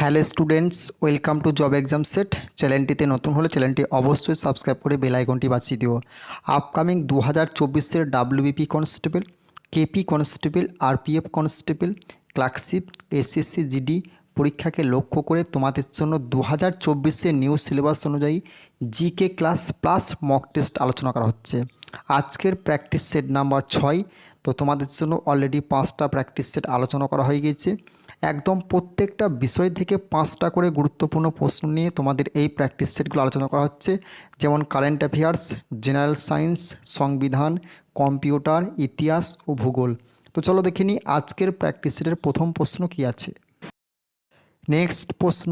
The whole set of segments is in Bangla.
Hello students, welcome to job exam set. চ্যানেলটিতে নতুন হলে চ্যানেলটি অবশ্যই সাবস্ক্রাইব করে বেল আইকনটি বাঁচিয়ে দিও। আপকামিং দু হাজার চব্বিশের WBP constable, KP constable, RPF constable, clerkship, SSC, GD পরীক্ষাকে লক্ষ্য করে তোমাদের জন্য দু হাজার চব্বিশের নিউ সিলেবাস অনুযায়ী GK class plus mock test আলোচনা করা হচ্ছে। আজকের প্র্যাকটিস সেট নাম্বার ছয় তো তোমাদের জন্য অলরেডি পাঁচটা প্র্যাকটিস সেট আলোচনা করা হয়ে গিয়েছে। একদম প্রত্যেকটা বিষয় থেকে পাঁচটা করে গুরুত্বপূর্ণ প্রশ্ন নিয়ে তোমাদের এই প্র্যাকটিস সেটগুলো আলোচনা করা হচ্ছে। যেমন কারেন্ট অ্যাফেয়ার্স জেনারেল সায়েন্স সংবিধান কম্পিউটার ইতিহাস ও ভূগোল। তো চলো দেখে নিই আজকের প্র্যাকটিস সেটের প্রথম প্রশ্ন কী আছে। নেক্সট প্রশ্ন,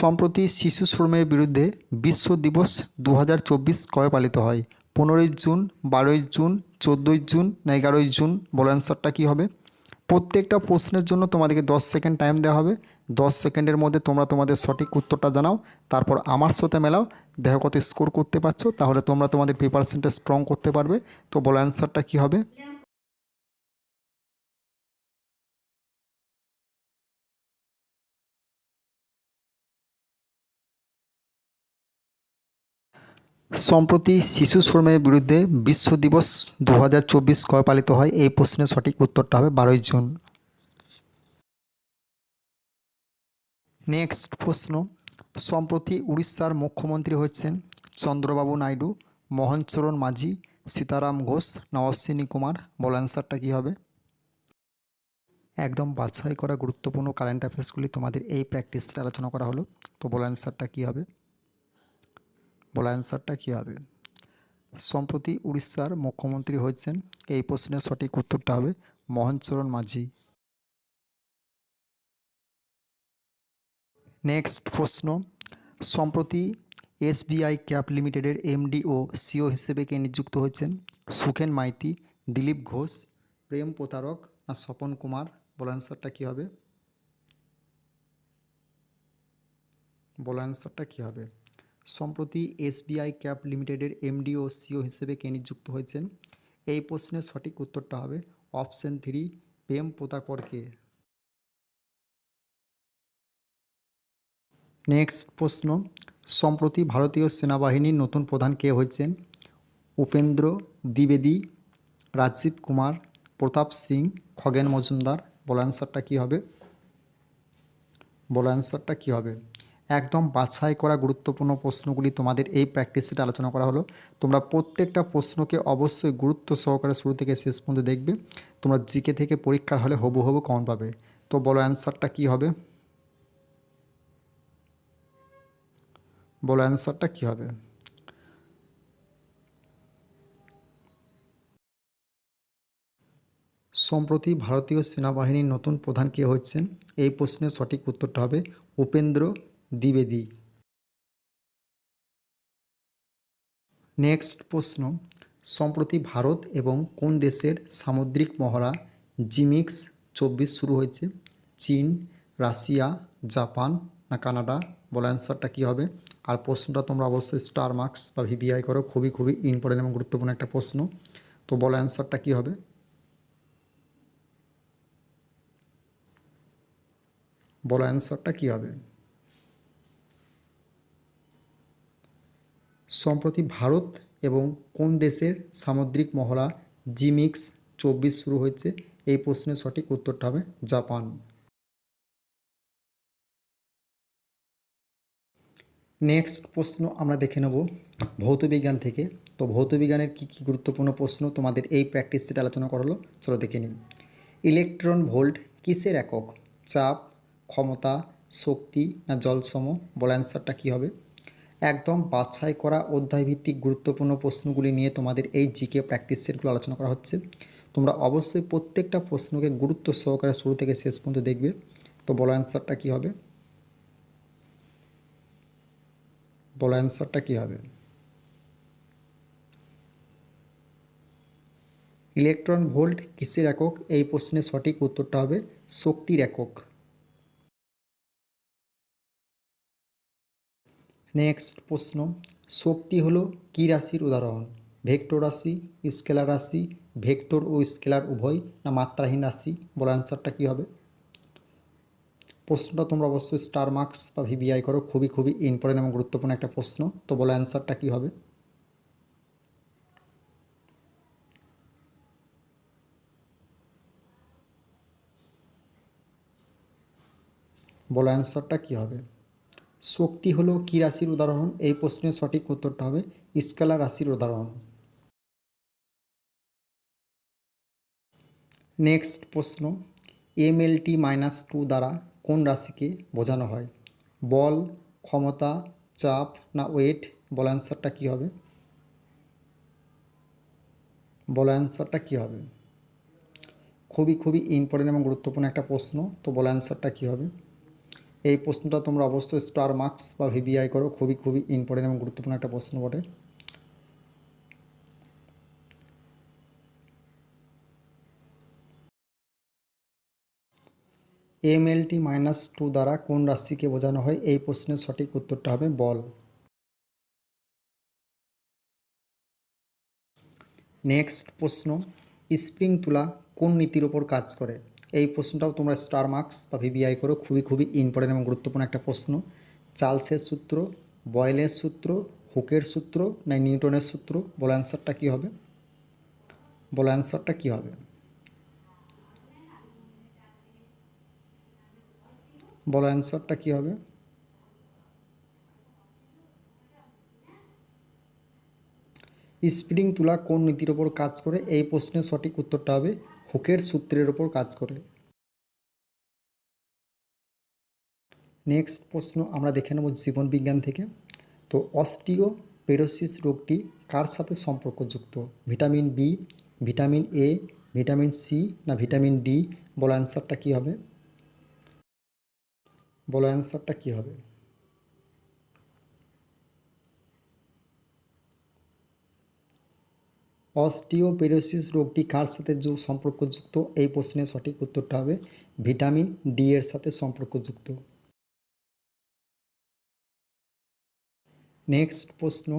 সম্প্রতি শিশু শ্রমের বিরুদ্ধে বিশ্ব দিবস দু কবে পালিত হয়? পনেরোই জুন, বারোই জুন, চোদ্দোই জুন না এগারোই জুন? বলার অ্যান্সারটা কী হবে? প্রত্যেকটা প্রশ্নের জন্য তোমাদেরকে দশ সেকেন্ড টাইম দেওয়া হবে। দশ সেকেন্ডের মধ্যে তোমরা তোমাদের সঠিক উত্তরটা জানাও। তারপর আমার সাথে মেলাও। দেখো কত স্কোর করতে পারছ। তাহলে তোমরা তোমাদের প্রিপারেশনটা স্ট্রং করতে পারবে। তো বলো অ্যান্সারটা কী হবে? সম্প্রতি শিশু শ্রমের বিরুদ্ধে বিশ্ব দিবস দু হাজার চব্বিশ কবে পালিত হয়? এই প্রশ্নের সঠিক উত্তরটা হবে বারোই জুন। নেক্সট প্রশ্ন। সম্প্রতি উড়িষ্যার মুখ্যমন্ত্রী হচ্ছেন চন্দ্রবাবু নাইডু মোহনচরণ মাঝি, সীতারাম ঘোষ না অশ্বিনী কুমার। বল অ্যান্সারটা কী হবে? একদম বাছাই করা গুরুত্বপূর্ণ কারেন্ট অ্যাফেয়ার্সগুলি তোমাদের এই প্র্যাকটিসটা আলোচনা করা হলো, তো বল অ্যান্সারটা কী হবে? বলা অ্যান্সারটা কী হবে? সম্প্রতি উড়িষ্যার মুখ্যমন্ত্রী হয়েছেন, এই প্রশ্নের সঠিক উত্তরটা হবে মোহনচরণ মাঝি। নেক্সট প্রশ্ন, সম্প্রতি এসবিআই ক্যাপ লিমিটেডের এমডি ও সিও হিসেবে কে নিযুক্ত হয়েছেন? সুখেন মাইতি, দিলীপ ঘোষ, প্রেম প্রতারক না স্বপন কুমার? বল অ্যান্সারটা কী হবে? বল অ্যান্সারটা কী হবে? সম্প্রতি এসবিআই ক্যাপ লিমিটেডের এমডি ও সিও হিসেবে কে নিযুক্ত হয়েছেন? এই প্রশ্নের সঠিক উত্তরটা হবে অপশন থ্রি প্রেম পোতাকরকে। নেক্সট প্রশ্ন, সম্প্রতি ভারতীয় সেনাবাহিনীর নতুন প্রধান কে হয়েছেন? উপেন্দ্র দ্বিবেদী, রাজীব কুমার, প্রতাপ সিং, খগেন মজুমদার। বল অ্যান্সারটা কী হবে? বল অ্যান্সারটা কী হবে? একদম বাছাই করা গুরুত্বপূর্ণ প্রশ্নগুলি তোমাদের এই প্র্যাকটিসে আলোচনা করা হলো। তোমরা প্রত্যেকটা প্রশ্নকে অবশ্যই গুরুত্ব সহকারে শুরু থেকে শেষ পর্যন্ত দেখবে। তোমরা জিকে থেকে পরীক্ষার হলে হবু হবু কমন পাবে। তো বলো অ্যান্সারটা কী হবে? বলো অ্যান্সারটা কী হবে? সম্প্রতি ভারতীয় সেনাবাহিনীর নতুন প্রধান কে হচ্ছেন? এই প্রশ্নের সঠিক উত্তরটা হবে উপেন্দ্র দ্বিবেদী। নেক্সট প্রশ্ন, সম্প্রতি ভারত এবং কোন দেশের সামুদ্রিক মহড়া জিমিক্স চব্বিশ শুরু হয়েছে? চীন, রাশিয়া, জাপান না কানাডা? বলে অ্যান্সারটা কী হবে? আর প্রশ্নটা তোমরা অবশ্যই স্টার মার্কস বা ভিবিআই করো, খুবই খুবই ইম্পর্টেন্ট এবং গুরুত্বপূর্ণ একটা প্রশ্ন। তো বলো অ্যান্সারটা কী হবে? বলো অ্যান্সারটা কী হবে? সম্প্রতি ভারত এবং কোন দেশের সামুদ্রিক মহড়া জিমিক্স চব্বিশ শুরু হয়েছে? এই প্রশ্নের সঠিক উত্তরটা হবে জাপান। নেক্সট প্রশ্ন আমরা দেখে নেব ভৌতবিজ্ঞান থেকে। তো ভৌতবিজ্ঞানের কী কী গুরুত্বপূর্ণ প্রশ্ন তোমাদের এই প্র্যাকটিস সেটা আলোচনা করল? চলো দেখে নিন ইলেকট্রন ভোল্ট কিসের একক? চাপ, ক্ষমতা, শক্তি না জলসম? বল অ্যান্সারটা কী হবে? একদম বাছাই করা অধ্যায়ভিত্তিক গুরুত্বপূর্ণ প্রশ্নগুলি নিয়ে তোমাদের এই জিকে প্র্যাকটিস সেটগুলো আলোচনা করা হচ্ছে। তোমরা অবশ্যই প্রত্যেকটা প্রশ্নকে গুরুত্ব সহকারে শুরু থেকে শেষ পর্যন্ত দেখবে। তো বলো অ্যান্সারটা কী হবে? বলো অ্যান্সারটা কী হবে? ইলেকট্রন ভোল্ট কিসের একক? এই প্রশ্নের সঠিক উত্তরটা হবে শক্তির একক। নেক্সট প্রশ্ন, শক্তি হলো কী রাশির উদাহরণ? ভেক্টর রাশি, স্কেলার রাশি, ভেক্টর ও স্কেলার উভয় না মাত্রাহীন রাশি? বলো অ্যান্সারটা কী হবে? প্রশ্নটা তোমরা অবশ্যই স্টার মার্কস বা ভিবিআই করো, খুবই খুবই ইম্পর্টেন্ট এবং গুরুত্বপূর্ণ একটা প্রশ্ন, তো বলো অ্যান্সারটা কী হবে? বলো অ্যান্সারটা কী হবে? শক্তি হলো কী রাশির উদাহরণ? এই প্রশ্নের সঠিক উত্তরটা হবে স্কেলার রাশির উদাহরণ। নেক্সট প্রশ্ন এম এমএলটি মাইনাস টু দ্বারা কোন রাশিকে বোঝানো হয়? বল, ক্ষমতা, চাপ না ওয়েট? বল অ্যান্সারটা কী হবে? বল অ্যান্সারটা কী হবে? খুবই খুবই ইম্পর্টেন্ট এবং গুরুত্বপূর্ণ একটা প্রশ্ন, তো বল অ্যান্সারটা কী হবে? এই প্রশ্নটা তোমরা অবশ্যই স্টার মার্কস বা ভিবিআই করো, খুবই খুবই ইম্পর্টেন্ট এবং গুরুত্বপূর্ণ একটা প্রশ্ন বটে। এম এমএলটি মাইনাস টু দ্বারা কোন রাশিকে বোঝানো হয়? এই প্রশ্নের সঠিক উত্তরটা হবে বল। নেক্সট প্রশ্ন স্প্রিং তুলা কোন নীতির ওপর কাজ করে? এই প্রশ্নটাও তোমরা স্টার মার্কস বা ভিবিআই করো, খুবই খুবই ইম্পর্টেন্ট এবং গুরুত্বপূর্ণ একটা প্রশ্ন। চার্লসের সূত্র, বয়েলের সূত্র, হুকের সূত্র, না নিউটনের সূত্র? বল অ্যান্সারটা কী হবে? বল অ্যান্সারটা কী হবে? বলো অ্যান্সারটা কী হবে? স্প্রিং তুলা কোন নীতির ওপর কাজ করে? এই প্রশ্নের সঠিক উত্তরটা হবে হুকের সূত্রের ওপর কাজ করে। নেক্সট প্রশ্ন আমরা দেখে নেব জীবন বিজ্ঞান থেকে। তো অস্টিও পেরোসিস রোগটি কার সাথে সম্পর্কযুক্ত? Vitamin B vitamin A vitamin C না ভিটামিন ডি বলো অ্যান্সারটা কী হবে? বলো অ্যান্সারটা কী হবে? অস্টিওপেরোসিস রোগটি কার সাথে সম্পর্কযুক্ত? এই প্রশ্নের সঠিক উত্তরটা হবে ভিটামিন ডি এর সাথে সম্পর্কযুক্ত। নেক্সট প্রশ্ন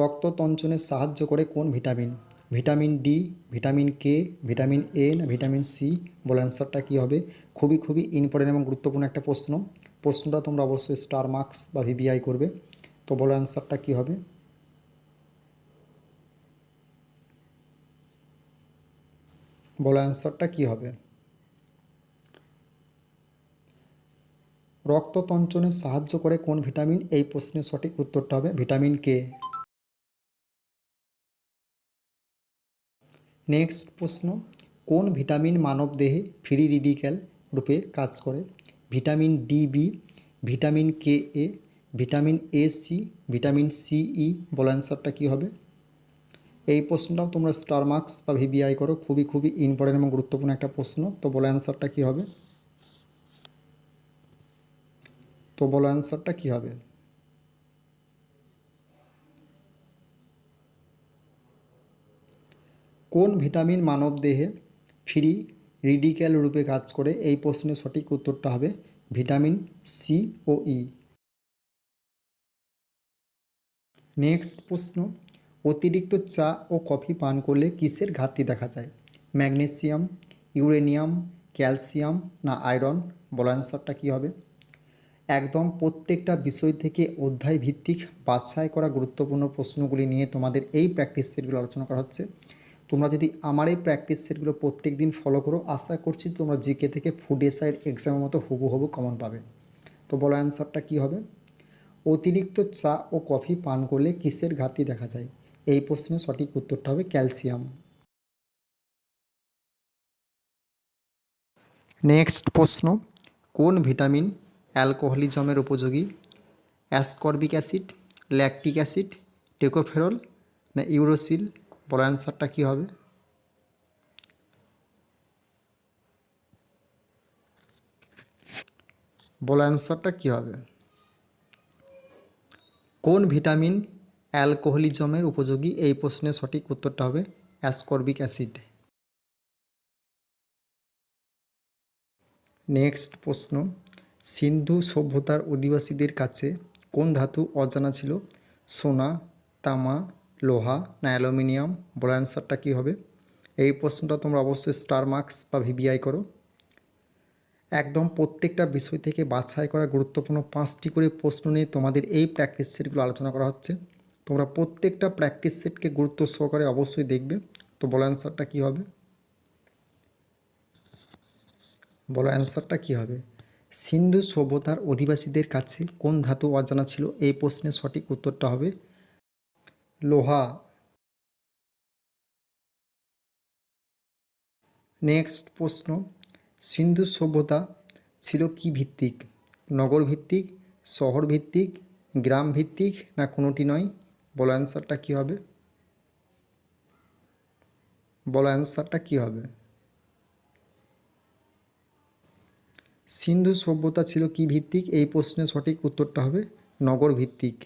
রক্ততঞ্চনে সাহায্য করে কোন vitamin? Vitamin D, vitamin K, vitamin A না ভিটামিন সি? বলে অ্যান্সারটা কী হবে? খুবই খুবই ইম্পর্টেন্ট এবং গুরুত্বপূর্ণ একটা প্রশ্ন। প্রশ্নটা তোমরা অবশ্যই স্টার মার্কস বা ভিবিআই করবে। তো বলো অ্যান্সারটা কী হবে? বলো অ্যান্সারটা কী হবে? রক্ত তঞ্চনে সাহায্য করে কোন ভিটামিন? এই প্রশ্নের সঠিক উত্তরটা হবে ভিটামিন কে। নেক্সট প্রশ্ন, কোন ভিটামিন মানবদেহে ফ্রি রেডিক্যাল রূপে কাজ করে? Vitamin D B, vitamin K A, vitamin A C, vitamin C E, বল অ্যান্সারটা কী হবে? এই প্রশ্নটাও তোমরা স্টার মার্কস বা ভিবিআই করো, খুবই খুবই ইম্পর্টেন্ট এবং গুরুত্বপূর্ণ একটা প্রশ্ন। তো বলো অ্যান্সারটা কী হবে? তো বলো অ্যান্সারটা কী হবে? কোন ভিটামিন মানবদেহে ফ্রি রিডিক্যাল রূপে কাজ করে? এই প্রশ্নের সঠিক উত্তরটা হবে ভিটামিন সি ও ই নেক্সট প্রশ্ন অতিরিক্ত চা ও কফি পান করলে কিসের ঘাটতি দেখা যায়? ম্যাগনেসিয়াম, ইউরেনিয়াম, ক্যালসিয়াম না আয়রন? বলো অ্যান্সারটা কী হবে? একদম প্রত্যেকটা বিষয় থেকে অধ্যায় ভিত্তিক বাছাই করা গুরুত্বপূর্ণ প্রশ্নগুলি নিয়ে তোমাদের এই প্র্যাকটিস সেটগুলো আলোচনা করা হচ্ছে। তোমরা যদি আমার এই প্র্যাকটিস সেটগুলো প্রত্যেক দিন ফলো করো, আশা করছি তোমরা জিকে থেকে ফুড এসাইড এক্সামের মতো হুবহু কমন পাবে। তো বলো অ্যান্সারটা কী হবে? অতিরিক্ত চা ও কফি পান করলে কিসের ঘাটতি দেখা যায়? এই প্রশ্নের সঠিক উত্তরটা হবে ক্যালসিয়াম। নেক্সট প্রশ্ন, কোন ভিটামিন অ্যালকোহলিজমের উপযোগী? Ascorbic acid, lactic acid, tocopherol না ইউরোসিল? বড় অ্যান্সারটা কী হবে? বলো অ্যান্সারটা কী হবে? কোন ভিটামিন অ্যালকোহলিজমের উপযোগী? এই প্রশ্নের সঠিক উত্তরটা হবে অ্যাসকর্বিক অ্যাসিড। নেক্সট প্রশ্ন, সিন্ধু সভ্যতার অধিবাসীদের কাছে কোন ধাতু অজানা ছিল? সোনা, তামা, লোহা, না অ্যালুমিনিয়াম? বলার অ্যান্সারটা কী হবে? এই প্রশ্নটা তোমরা অবশ্যই স্টার মার্কস বা ভিবিআই করো। একদম প্রত্যেকটা বিষয় থেকে বাছাই করা গুরুত্বপূর্ণ পাঁচটি করে প্রশ্ন নিয়ে তোমাদের এই প্র্যাকটিস সেটগুলো আলোচনা করা হচ্ছে। তোমরা প্রত্যেকটা প্র্যাকটিস সেটকে গুরুত্ব সহকারে অবশ্যই দেখবে। তো বলো অ্যান্সারটা কী হবে? বলো অ্যান্সারটা কী হবে? সিন্ধু সভ্যতার অধিবাসীদের কাছে কোন ধাতু অজানা ছিল? এই প্রশ্নের সঠিক উত্তরটা হবে লোহা। নেক্সট প্রশ্ন, সিন্ধু সভ্যতা ছিল কি ভিত্তিক? নগর ভিত্তিক, শহর ভিত্তিক, গ্রাম ভিত্তিক না কোনোটি নয়? বলো অ্যান্সারটা কী হবে? বলো অ্যান্সারটা কী হবে? সিন্ধু সভ্যতা ছিল কি ভিত্তিক? এই প্রশ্নের সঠিক উত্তরটা হবে নগর ভিত্তিক।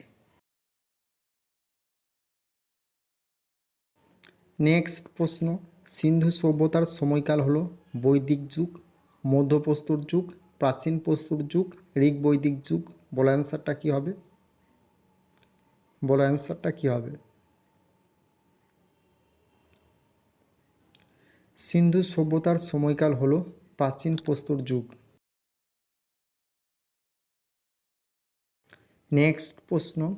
নেক্সট প্রশ্ন, সিন্ধু সভ্যতার সময়কাল হলো বৈদিক যুগ, মধ্যপ্রস্তর যুগ, প্রাচীন প্রস্তর যুগ ঋগ বৈদিক যুগ, বলো অ্যান্সারটা কী হবে? বলো অ্যান্সারটা কী হবে? সিন্ধু সভ্যতার সময়কাল হল প্রাচীন প্রস্তর যুগ। নেক্সট প্রশ্ন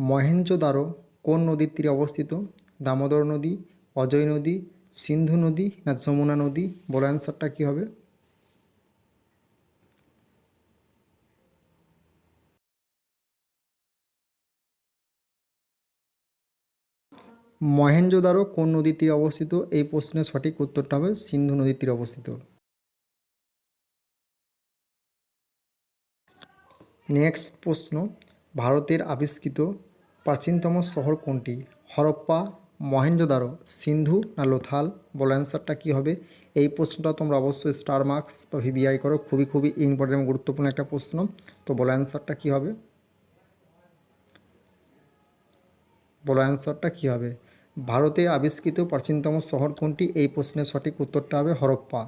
মহেঞ্জোদারো কোন নদীর তীরে অবস্থিত? দামোদর নদী, অজয় নদী, সিন্ধু নদী না যমুনা নদী? বলো অ্যান্সারটা কী হবে? মহেঞ্জোদারো কোন নদীর তীরে অবস্থিত? এই প্রশ্নের সঠিক উত্তরটা হবে সিন্ধু নদীর তীরে অবস্থিত। নেক্সট প্রশ্ন, ভারতের আবিষ্কৃত প্রাচীনতম শহর কোনটি? হরপ্পা মহেঞ্জোদারো সিন্ধু না লোথাল? বলো অ্যান্সারটা কী হবে? এই প্রশ্নটা তোমরা অবশ্যই স্টার মার্কস বা ভিবিআই করো। খুবই খুবই ইম্পর্টেন্ট গুরুত্বপূর্ণ একটা প্রশ্ন। তো বলো অ্যান্সারটা কী হবে? বলো অ্যান্সারটা কী হবে? ভারতে আবিষ্কৃত প্রাচীনতম শহর কোনটি? এই প্রশ্নের সঠিক উত্তরটা হবে হরপ্পা।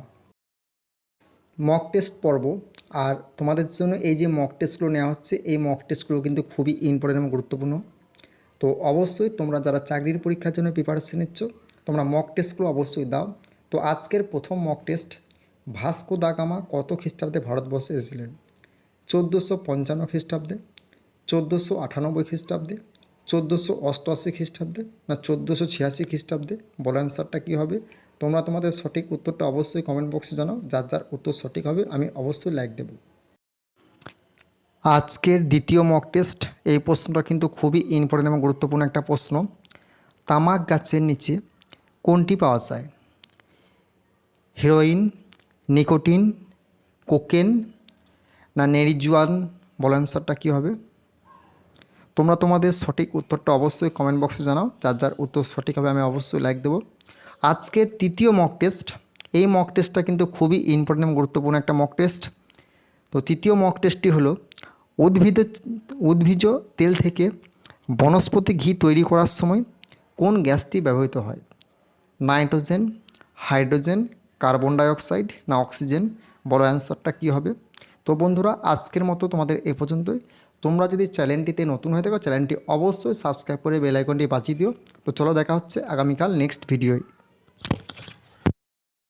মক টেস্ট পর্ব। আর তোমাদের জন্য এই যে মক টেস্টগুলো নেওয়া হচ্ছে, এই মক টেস্টগুলো কিন্তু খুবই ইম্পর্টেন্ট এবং গুরুত্বপূর্ণ। তো অবশ্যই তোমরা যারা চাকরির পরীক্ষার জন্য প্রিপারেশন নিচ্ছ, তোমরা মক টেস্টগুলো অবশ্যই দাও। তো আজকের প্রথম mock test Vasco da Gama কত খ্রিস্টাব্দে ভারতবর্ষে এসেছিলেন? চোদ্দোশো পঞ্চান্ন খ্রিস্টাব্দে, চোদ্দোশো আটানব্বই খ্রিস্টাব্দে চোদ্দোশো অষ্টআশি খ্রিস্টাব্দে না চোদ্দোশো ছিয়াশি খ্রিস্টাব্দে? বল অ্যান্সারটা কী হবে? তোমরা তোমাদের সঠিক উত্তরটা অবশ্যই কমেন্ট বক্সে জানাও। যার যার উত্তর সঠিক হবে, আমি অবশ্যই লাইক দেব। আজকের দ্বিতীয় মক টেস্ট এই প্রশ্নটা কিন্তু খুবই ইম্পর্টেন্ট এবং গুরুত্বপূর্ণ একটা প্রশ্ন। তামাক গাছের নিচে কোনটি পাওয়া যায়? হিরোইন নিকোটিন কোকেন না নেরিজুয়ান? বল অ্যান্সারটা কী হবে? তোমরা তোমাদের সঠিক উত্তরটা অবশ্যই কমেন্ট বক্সে জানাও। যার যার উত্তর সঠিক হবে, আমি অবশ্যই লাইক দেবো। আজকের তৃতীয় মক টেস্ট এই মক টেস্টটা কিন্তু খুবই ইম্পর্টেন্ট গুরুত্বপূর্ণ একটা মক টেস্ট তো তৃতীয় মক টেস্টটি হলো, উদ্ভিদ উদ্ভিজ তেল থেকে বনস্পতি ঘি তৈরি করার সময় কোন গ্যাসটি ব্যবহৃত হয়? নাইট্রোজেন, হাইড্রোজেন, কার্বন ডাইঅক্সাইড না অক্সিজেন? বড় অ্যান্সারটা কী হবে? তো বন্ধুরা, আজকের মতো তোমাদের এ পর্যন্তই। তোমরা যদি চ্যানেলটিতে নতুন হয়ে থাকো, চ্যানেলটি অবশ্যই সাবস্ক্রাইব করে বেলাইকনটি বাঁচিয়ে দিও। তো চলো দেখা হচ্ছে আগামীকাল নেক্সট ভিডিওয়।